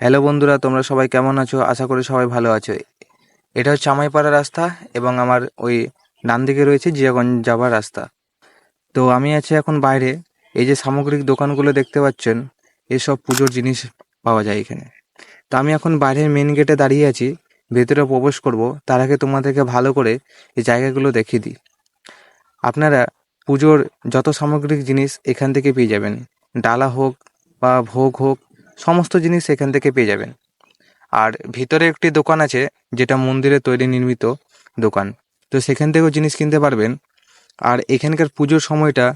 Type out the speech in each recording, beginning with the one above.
Hello বন্ধুরা, তোমরা সবাই কেমন আছো? আশা করি সবাই ভালো আছো। এটা হচ্ছে আমাইপাড়া রাস্তা এবং আমার ওই ডান দিকে রয়েছে জিয়াগঞ্জ যাবার রাস্তা। তো আমি আছি এখন বাইরে। এই যে সামগ্রিক দোকানগুলো দেখতে পাচ্ছেন, এসব পুজোর জিনিস পাওয়া যায় এখানে। তো আমি এখন বাইরের মেন গেটে দাঁড়িয়ে আছি, ভেতরে প্রবেশ করব। তার আগে তোমাদেরকে ভালো করে এই জায়গাগুলো দেখিয়ে দিই। আপনারা পুজোর যত সামগ্রিক জিনিস এখান থেকে পেয়ে যাবেন। ডালা হোক বা ভোগ হোক সমস্ত জিনিস এখান থেকে পেয়ে যাবেন। আর ভিতরে একটি দোকান আছে, যেটা মন্দিরে তৈরি নির্মিত দোকান। তো সেখান থেকেও জিনিস কিনতে পারবেন। আর এখানকার পুজোর সময়টা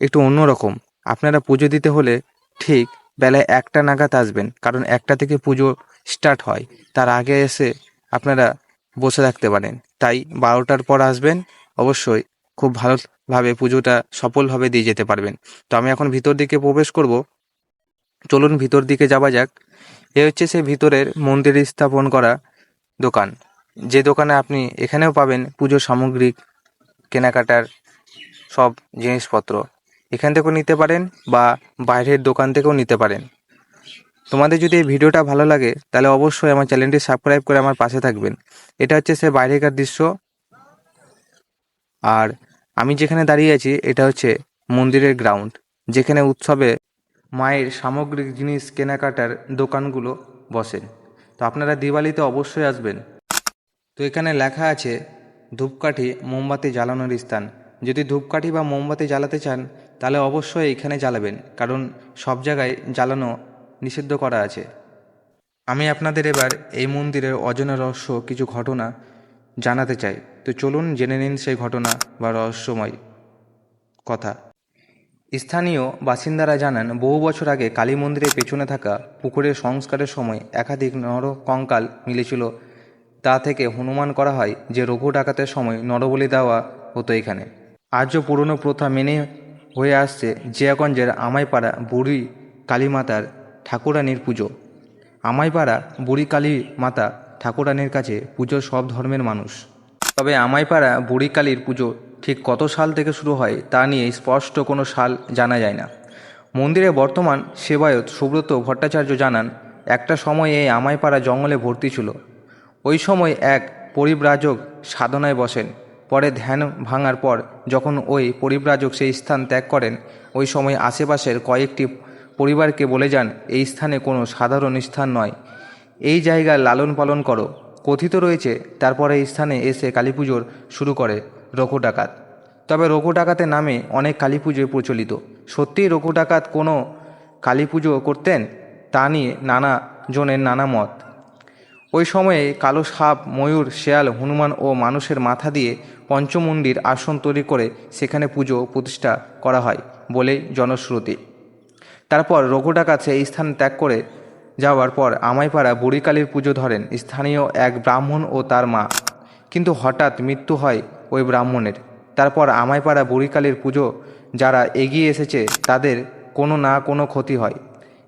একটু অন্যরকম। আপনারা পুজো দিতে হলে ঠিক বেলায় একটা নাগাদ আসবেন, কারণ একটা থেকে পুজো স্টার্ট হয়। তার আগে এসে আপনারা বসে থাকতে পারেন। তাই বারোটার পর আসবেন, অবশ্যই খুব ভালোভাবে পুজোটা সফলভাবে দিয়ে যেতে পারবেন। তো আমি এখন ভিতর দিকে প্রবেশ করব। চলুন ভিতর দিকে যাওয়া যাক। এ হচ্ছে সে ভিতরের মন্দিরে স্থাপন করা দোকান। যে দোকানে আপনি এখানেও পাবেন পুজোর সামগ্রিক কেনাকাটার সব জিনিসপত্র। এখান থেকেও নিতে পারেন বা বাইরের দোকান থেকেও নিতে পারেন। তোমাদের যদি এই ভিডিওটা ভালো লাগে, তাহলে অবশ্যই আমার চ্যানেলটি সাবস্ক্রাইব করে আমার পাশে থাকবেন। এটা হচ্ছে সে বাইরেকার দৃশ্য। আর আমি যেখানে দাঁড়িয়ে আছি, এটা হচ্ছে মন্দিরের গ্রাউন্ড যেখানে উৎসবে মায়ের সামগ্রিক জিনিস কেনাকাটার দোকানগুলো বসে। তো আপনারা দিওয়ালিতে অবশ্যই আসবেন। তো এখানে লেখা আছে, ধূপকাঠি মোমবাতি জ্বালানোর স্থান। যদি ধূপকাঠি বা মোমবাতি জ্বালাতে চান, তাহলে অবশ্যই এখানে জ্বালাবেন, কারণ সব জায়গায় জ্বালানো নিষিদ্ধ করা আছে। আমি আপনাদের এবার এই মন্দিরের অজানা রহস্য কিছু ঘটনা জানাতে চাই। তো চলুন জেনে নিন সেই ঘটনা বা রহস্যময় কথা। স্থানীয় বাসিন্দারা জানান, বহু বছর আগে কালী মন্দিরের পেছনে থাকা পুকুরের সংস্কারের সময় একাধিক নর কঙ্কাল মিলেছিল। তা থেকে অনুমান করা হয় যে রঘু ডাকাতের সময় নরবলি দেওয়া হতো এখানে। আজও পুরনো প্রথা মেনে হয়ে আসছে জিয়াগঞ্জের আমাইপাড়া বুড়ি কালীমাতার ঠাকুরানির পুজো। আমাইপাড়া বুড়ি কালী মাতা ঠাকুরানির কাছে পুজো সব ধর্মের মানুষ। তবে আমাইপাড়া বুড়ি কালীর পুজো ঠিক কত সাল থেকে শুরু হয় তা নিয়ে স্পষ্ট কোনো সাল জানা যায় না। মন্দিরে বর্তমান সেবায়ত সুব্রত ভট্টাচার্য জানান, একটা সময় এই আমাইপাড়া জঙ্গলে ভর্তি ছিল। ওই সময় এক পরিব্রাজক সাধনায় বসেন। পরে ধ্যান ভাঙার পর যখন ওই পরিব্রাজক সেই স্থান ত্যাগ করেন, ওই সময় আশেপাশের কয়েকটি পরিবারকে বলে যান, এই স্থানে কোনো সাধারণ স্থান নয়। এই জায়গায় লালন পালন করো। কথিত রয়েছে, তারপরে এই স্থানে এসে কালী পুজোর শুরু করে। রঘু ডাকাত। তবে রঘু ডাকাতের নামে অনেক কালী পুজোয় প্রচলিত। সত্যিই রঘু ডাকাত কোনো কালী পুজো করতেন? তা নিয়ে নানা জনের নানা মত। ওই সময়ে কালো সাপ, ময়ূর, শেয়াল, হনুমান ও মানুষের মাথা দিয়ে পঞ্চমুণ্ডির আসন তৈরি করে সেখানে পুজো প্রতিষ্ঠা করা হয় বলেই জনশ্রুতি। তারপর রঘু ডাকাত সেই স্থান ত্যাগ করে যাওয়ার পর আমাইপাড়া বুড়িকালীর পুজো ধরেন স্থানীয় এক ব্রাহ্মণ ও তার মা। কিন্তু হঠাৎ মৃত্যু হয় ওই ব্রাহ্মণের। তারপর আমাইপাড়া বুড়িকালীর পুজো, যারা এগিয়ে এসেছে, তাদের কোনো না কোনো ক্ষতি হয়।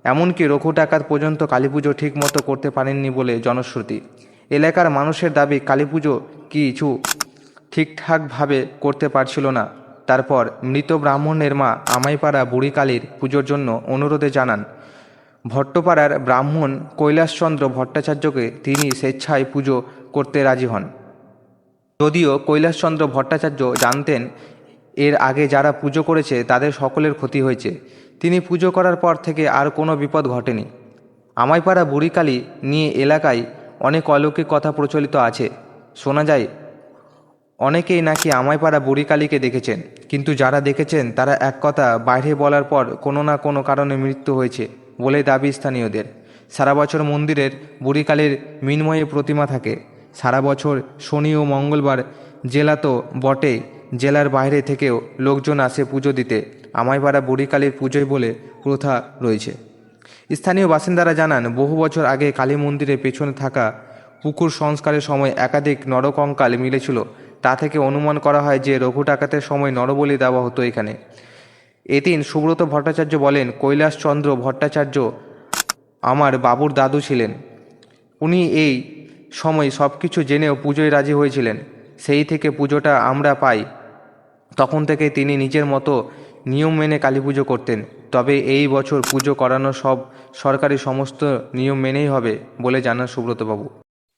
এমনকি রঘু ডাকাত পর্যন্ত কালী পুজো ঠিক মতো করতে পারেননি বলে জনশ্রুতি। এলাকার মানুষের দাবি কালী পুজো কিছু ঠিকঠাকভাবে করতে পারছিল না। তারপর মৃত ব্রাহ্মণের মা আমাইপাড়া বুড়িকালীর পুজোর জন্য অনুরোধে জানান, ভট্টপাড়ার ব্রাহ্মণ কৈলাসচন্দ্র ভট্টাচার্যকে তিনি স্বেচ্ছায় পুজো করতে রাজি হন। যদিও কৈলাসচন্দ্র ভট্টাচার্য জানতেন এর আগে যারা পুজো করেছে তাদের সকলের ক্ষতি হয়েছে। তিনি পুজো করার পর থেকে আর কোনো বিপদ ঘটেনি। আমাইপাড়া বুড়িকালী নিয়ে এলাকায় অনেক অলৌকিক কথা প্রচলিত আছে। শোনা যায়, অনেকেই নাকি আমাইপাড়া বুড়িকালীকে দেখেছেন, কিন্তু যারা দেখেছেন তারা এক কথা বাইরে বলার পর কোনো না কোনো কারণে মৃত্যু হয়েছে বলে দাবি স্থানীয়দের। সারা বছর মন্দিরের বুড়িকালীর মিনময়ে প্রতিমা থাকে। সারা বছর শনি ও মঙ্গলবার জেলা তো বটে, জেলার বাইরে থেকেও লোকজন আসে পুজো দিতে। আমাইপাড়া বুড়িকালীর পুজোয় বলে প্রথা রয়েছে। স্থানীয় বাসিন্দারা জানান, বহু বছর আগে কালী মন্দিরের পেছনে থাকা পুকুর সংস্কারের সময় একাধিক নরকঙ্কাল মিলেছিল। তা থেকে অনুমান করা হয় যে রঘু ডাকাতের সময় নরবলি দেওয়া হতো এখানে। এদিন সুব্রত ভট্টাচার্য বলেন, কৈলাসচন্দ্র ভট্টাচার্য আমার বাবুর দাদু ছিলেন। উনি এই সময় সব কিছু জেনেও পুজোয় রাজি হয়েছিলেন। সেই থেকে পুজোটা আমরা পাই। তখন থেকে তিনি নিজের মতো নিয়ম মেনে কালী পুজো করতেন। তবে এই বছর পুজো করানো সব সরকারি সমস্ত নিয়ম মেনেই হবে বলে জানান সুব্রতবাবু।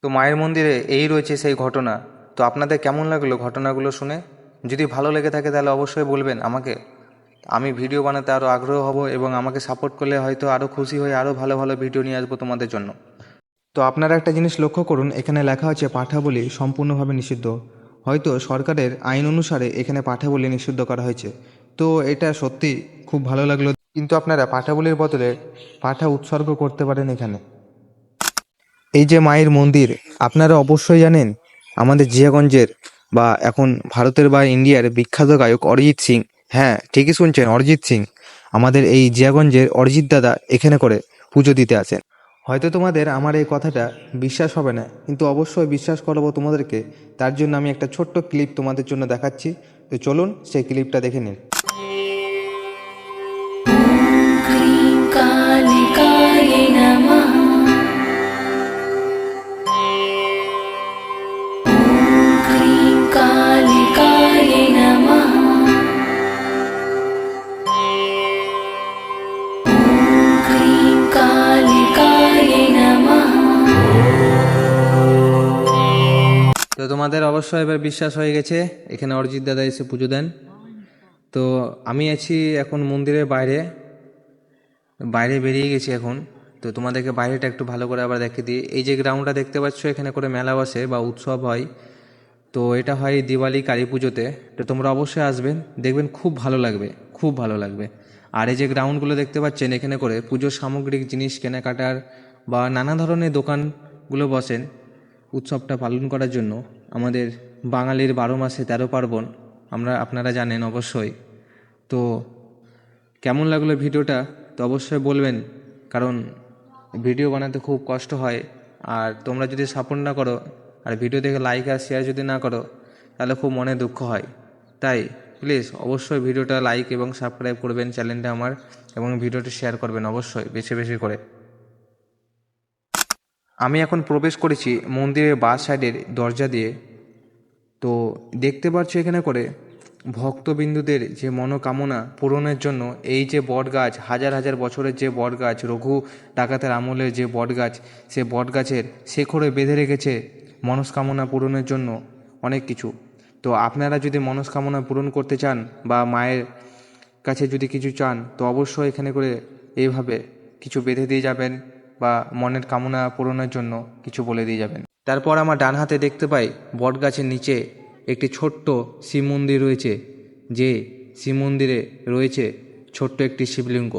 তো মায়ের মন্দিরে এই রয়েছে সেই ঘটনা। তো আপনাদের কেমন লাগল ঘটনাগুলো শুনে? যদি ভালো লেগে থাকে তাহলে অবশ্যই বলবেন আমাকে। আমি ভিডিও বানাতে আরও আগ্রহ হব এবং আমাকে সাপোর্ট করলে হয়তো আরও খুশি হয়ে আরও ভালো ভালো ভিডিও নিয়ে আসব তোমাদের জন্য। তো আপনারা একটা জিনিস লক্ষ্য করুন, এখানে লেখা আছে পাঠা বলি সম্পূর্ণভাবে নিষিদ্ধ। হয়তো সরকারের আইন অনুসারে এখানে পাঠা বলি নিষিদ্ধ করা হয়েছে। তো এটা সত্যি খুব ভালো লাগল। কিন্তু আপনারা পাঠা বলির বদলে পাঠা উৎসর্গ করতে পারেন এখানে। এই যে মায়ের মন্দির, আপনারা অবশ্যই জানেন, আমাদের জিয়াগঞ্জের বা এখন ভারতের বা ইন্ডিয়ার বিখ্যাত গায়ক অরিজিৎ সিং। হ্যাঁ ঠিকই শুনছেন, অরিজিৎ সিং। আমাদের এই জিয়াগঞ্জের অরিজিৎ দাদা এখানে করে পুজো দিতে আসেন। হয়তো তোমাদের আমার এই কথাটা বিশ্বাস হবে না, কিন্তু অবশ্যই বিশ্বাস করব তোমাদেরকে। তার জন্য আমি একটা ছোট্ট ক্লিপ তোমাদের জন্য দেখাচ্ছি। তো চলুন সেই ক্লিপটা দেখে নিন তো তোমাদের অবশ্যই এবার বিশ্বাস হয়ে গেছে, এখানে অরিজিৎ দাদা এসে পুজো দেন। তো আমি আছি এখন মন্দিরের বাইরে বাইরে বেরিয়ে গেছি এখন। তো তোমাদেরকে বাইরেটা একটু ভালো করে আবার দেখে দিই। এই যে গ্রাউন্ডটা দেখতে পাচ্ছ, এখানে করে মেলা বসে বা উৎসব হয়। তো এটা হয় দিওয়ালি, কালী পুজোতে। তো তোমরা অবশ্যই আসবেন দেখবেন খুব ভালো লাগবে, খুব ভালো লাগবে। আর এই যে গ্রাউন্ডগুলো দেখতে পাচ্ছেন, এখানে করে পুজোর সামগ্রিক জিনিস, কেনাকাটার বা নানা ধরনের দোকানগুলো বসেন উৎসবটা পালন করার জন্য। আমাদের বাঙালির বারো মাসে তেরো পার্বণ, আমরা আপনারা জানেন অবশ্যই। তো কেমন লাগল ভিডিওটা? তো অবশ্যই বলবেন, কারণ ভিডিও বানাতে খুব কষ্ট হয়। আর তোমরা যদি সাপোর্ট না করো, আর ভিডিও দেখে লাইক আর শেয়ার যদি না করো, তাহলে খুব মনে দুঃখ হয়। তাই প্লিজ অবশ্যই ভিডিওটা লাইক এবং সাবস্ক্রাইব করবেন চ্যানেলটা আমার, এবং ভিডিওটি শেয়ার করবেন অবশ্যই, বেশি বেশি করে। আমি এখন প্রবেশ করেছি মন্দিরের বাঁ সাইডের দরজা দিয়ে। তো দেখতে পাচ্ছ এখানে করে ভক্তবিন্দুদের যে মনোকামনা পূরণের জন্য এই যে বট গাছ হাজার হাজার বছরের যে বট গাছ রঘু ডাকাতের আমলের যে বট গাছ সে বট গাছের শেখরে বেঁধে রেখেছে মনস্কামনা পূরণের জন্য অনেক কিছু। তো আপনারা যদি মনস্কামনা পূরণ করতে চান বা মায়ের কাছে যদি কিছু চান, তো অবশ্যই এখানে করে এইভাবে কিছু বেঁধে দিয়ে যাবেন। বা মনের কামনা পূরণের জন্য কিছু বলে দিয়ে যাবেন। তারপর আমার ডান হাতে দেখতে পাই বট গাছের নিচে একটি ছোট্ট শিব মন্দির রয়েছে, যে শিব মন্দিরে রয়েছে ছোট্ট একটি শিবলিঙ্গ।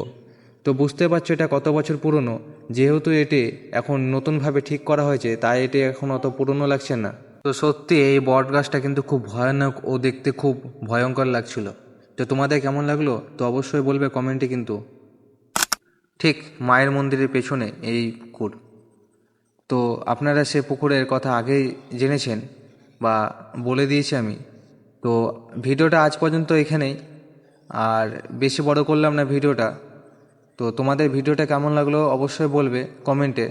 তো বুঝতে পারছ এটা কত বছর পুরনো? যেহেতু এটি এখন নতুনভাবে ঠিক করা হয়েছে, তাই এটি এখন অত পুরনো লাগছে না। তো সত্যি এই বট গাছটা কিন্তু খুব ভয়ানক ও দেখতে খুব ভয়ঙ্কর লাগছিল। তো তোমাদের কেমন লাগল? তো অবশ্যই বলবে কমেন্টে কিন্তু। ঠিক মায়ের মন্দিরের পেছনে এই পুকুর। তো আপনারা সে পুকুরের কথা আগেই জেনেছেন বা বলে দিয়েছি আমি। তো ভিডিওটা আজ পর্যন্ত এখানেই। আর বেশি বড় করলাম না ভিডিওটা। তো তোমাদের ভিডিওটা কেমন লাগল অবশ্যই বলবে কমেন্টে।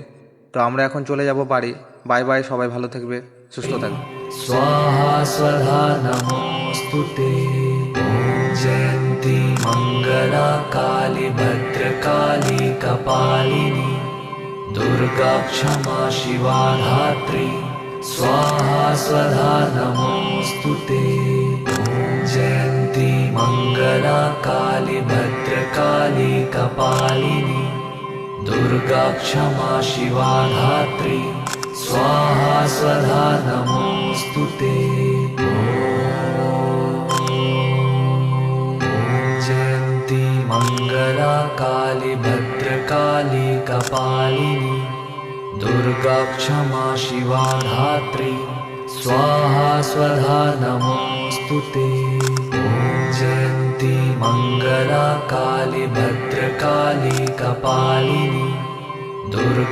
তো আমরা এখন চলে যাব বাড়ি। বাই বাই, সবাই ভালো থাকবে, সুস্থ থাকবে। স্বাহা নমস্তুতে। জয়। ॐ जयन्ती मङ्गला काली भद्रकाली कपालिनी दुर्गा क्षमा शिवा धात्री स्वाहा स्वधा नमोऽस्तु ते। जयन्ती मङ्गला काली भद्रकाली कपालिनी दुर्गा क्षमा शिवा धात्री स्वाहा स्वधा नमोऽस्तु ते। मङ्गला काली भद्रकाली कपालिनी दुर्गा क्षमा शिवा धात्री स्वाहा स्वधा नमोऽस्तु ते। जयन्ती मङ्गला काली भद्रकाली कपालिनी दुर्गा